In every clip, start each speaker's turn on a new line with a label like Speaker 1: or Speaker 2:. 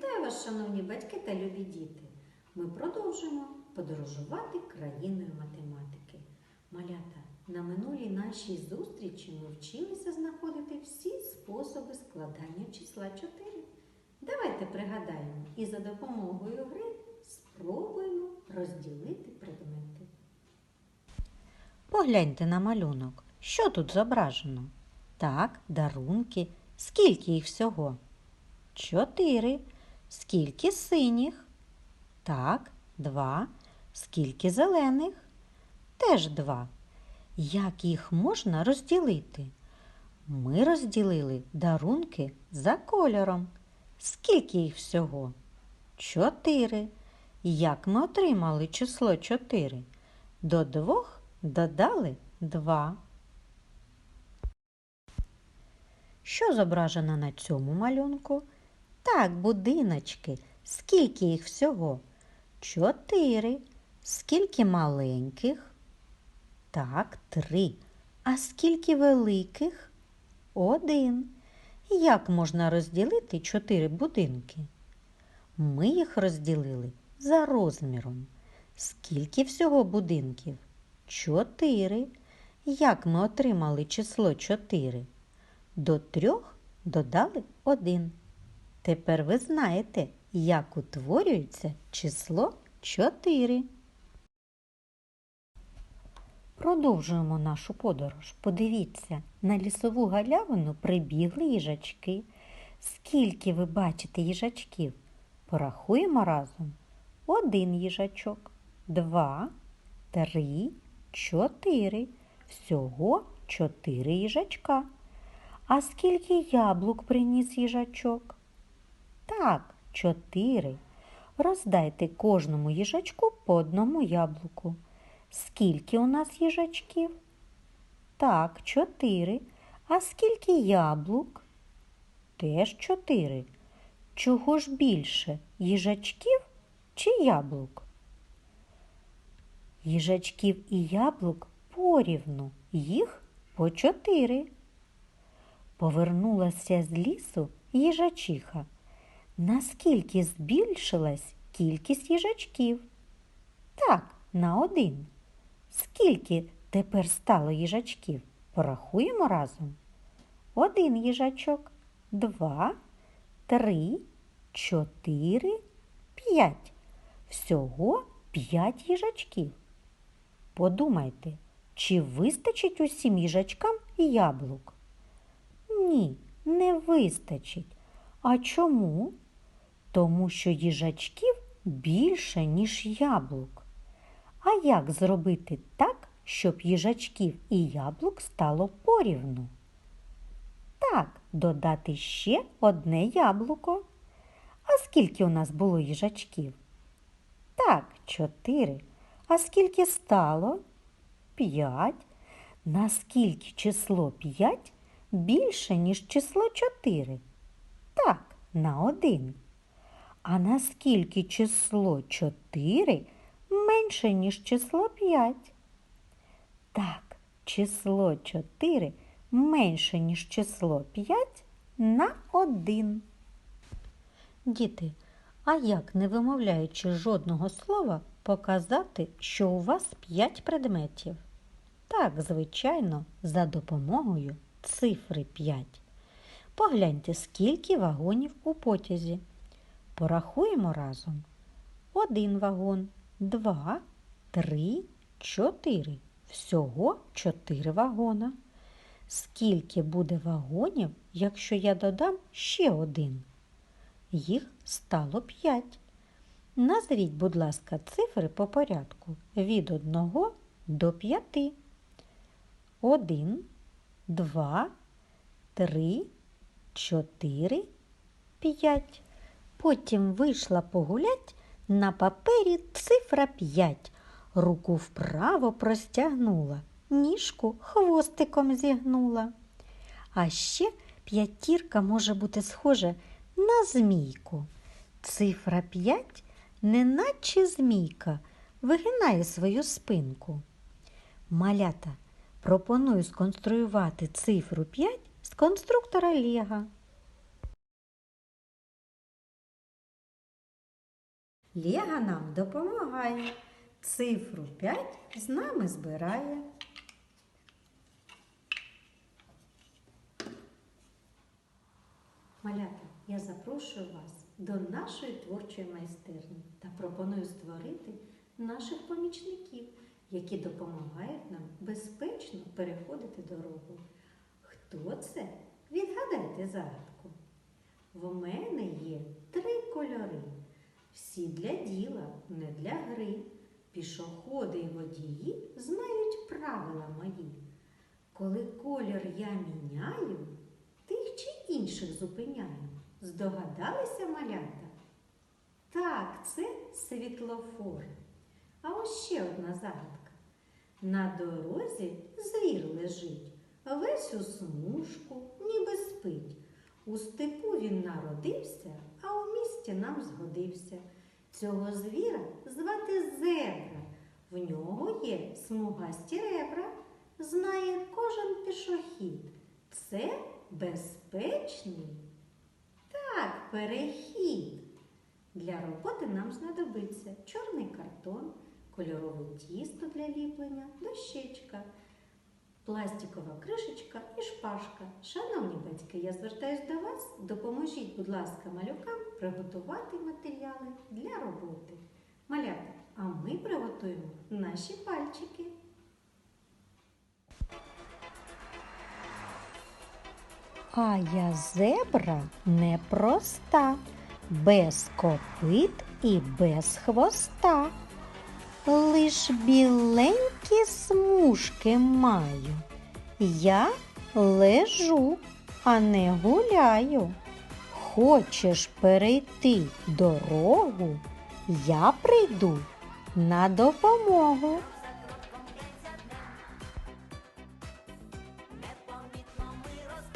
Speaker 1: Вітаю вас, шановні батьки та любі діти! Ми продовжуємо подорожувати країною математики. Малята, на минулій нашій зустрічі ми вчилися знаходити всі способи складання числа 4. Давайте пригадаємо і за допомогою гри спробуємо розділити предмети.
Speaker 2: Погляньте на малюнок. Що тут зображено? Так, дарунки. Скільки їх всього? Чотири. Скільки синіх? Так, два. Скільки зелених? Теж два. Як їх можна розділити? Ми розділили дарунки за кольором. Скільки їх всього? Чотири. Як ми отримали число чотири? До двох додали два. Що зображено на цьому малюнку? Так, будиночки. Скільки їх всього? Чотири. Скільки маленьких? Так, три. А скільки великих? Один. Як можна розділити чотири будинки? Ми їх розділили за розміром. Скільки всього будинків? Чотири. Як ми отримали число чотири? До трьох додали один. Тепер ви знаєте, як утворюється число 4. Продовжуємо нашу подорож. Подивіться, на лісову галявину прибігли їжачки. Скільки ви бачите їжачків? Порахуємо разом. Один їжачок, два, три, чотири. Всього чотири їжачка. А скільки яблук приніс їжачок? Так, чотири. Роздайте кожному їжачку по одному яблуку. Скільки у нас їжачків? Так, чотири. А скільки яблук? Теж чотири. Чого ж більше? Їжачків чи яблук? Їжачків і яблук порівну, їх по чотири. Повернулася з лісу їжачиха. Наскільки збільшилась кількість їжачків? Так, на один. Скільки тепер стало їжачків? Порахуємо разом. Один їжачок, два, три, чотири, п'ять. Всього п'ять їжачків. Подумайте, чи вистачить усім їжачкам яблук? Ні, не вистачить. А чому? Тому що їжачків більше, ніж яблук. А як зробити так, щоб їжачків і яблук стало порівну? Так, додати ще одне яблуко. А скільки у нас було їжачків? Так, чотири. А скільки стало? П'ять. Наскільки число п'ять більше, ніж число чотири? Так, на один. А наскільки число чотири менше, ніж число п'ять? Так, число чотири менше, ніж число п'ять на один. Діти, а як, не вимовляючи жодного слова, показати, що у вас п'ять предметів? Так, звичайно, за допомогою цифри 5. Погляньте, скільки вагонів у потязі. Порахуємо разом. Один вагон, два, три, чотири. Всього чотири вагона. Скільки буде вагонів, якщо я додам ще один? Їх стало п'ять. Назвіть, будь ласка, цифри по порядку від одного до п'яти. Один, два, три, чотири, п'ять. Потім вийшла погулять на папері цифра п'ять. Руку вправо простягнула, ніжку хвостиком зігнула. А ще п'ятірка може бути схожа на змійку. Цифра п'ять, неначе змійка, вигинає свою спинку. Малята, пропоную сконструювати цифру 5 з конструктора Лего.
Speaker 1: Лего нам допомагає. Цифру 5 з нами збирає. Малята, я запрошую вас до нашої творчої майстерні та пропоную створити наших помічників, які допомагають нам безпечно переходити дорогу. Хто це? Відгадайте загадку. В мене є три кольори. Всі для діла, не для гри. Пішоходи й водії знають правила мої. Коли колір я міняю, тих чи інших зупиняю. Здогадалися малята? Так, це світлофор. А ось ще одна загадка. На дорозі звір лежить, весь у смужку, ніби спить. У степу він народився, а у місті нам згодився. Цього звіра звати зебра. В нього є смугасті ребра. Знає кожен пішохід. Це безпечний так, перехід. Для роботи нам знадобиться чорний картон, кольорове тісто для ліплення, дощечка, пластикова кришечка і шпажка. Шановні батьки, я звертаюсь до вас. Допоможіть, будь ласка, малюкам приготувати матеріали для роботи. Малята, а ми приготуємо наші пальчики.
Speaker 2: А я зебра непроста, без копит і без хвоста. Лиш біленькі смужки маю. Я лежу, а не гуляю. Хочеш перейти дорогу, я прийду на допомогу.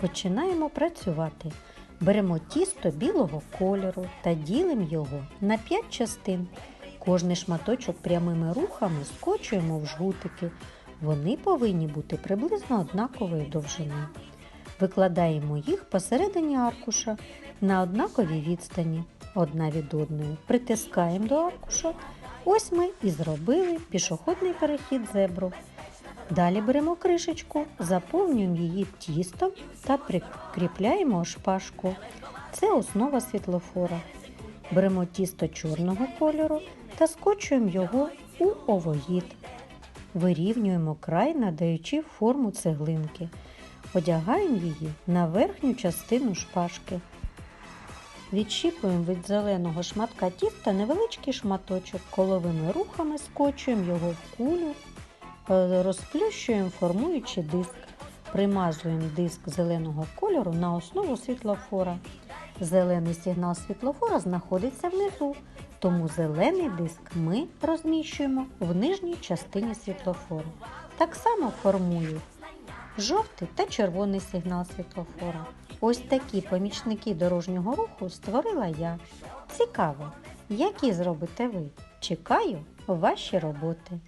Speaker 2: Починаємо працювати. Беремо тісто білого кольору та ділимо його на 5 частин. Кожний шматочок прямими рухами скочуємо в жгутики. Вони повинні бути приблизно однакової довжини. Викладаємо їх посередині аркуша на однаковій відстані одна від одної. Притискаємо до аркуша. Ось ми і зробили пішохідний перехід зебру. Далі беремо кришечку, заповнюємо її тістом та прикріпляємо шпажку. Це основа світлофора. Беремо тісто чорного кольору та скочуємо його у овоїд. Вирівнюємо край, надаючи форму цеглинки. Одягаємо її на верхню частину шпажки. Відщіпуємо від зеленого шматка тіста невеличкий шматочок. Коловими рухами скочуємо його в кулю Е, розплющуємо, формуючи диск. Примазуємо диск зеленого кольору на основу світлофора. Зелений сигнал світлофора знаходиться внизу, тому зелений диск ми розміщуємо в нижній частині світлофору. Так само формують жовтий та червоний сигнал світлофора. Ось такі помічники дорожнього руху створила я. Цікаво, які зробите ви? Чекаю ваші роботи.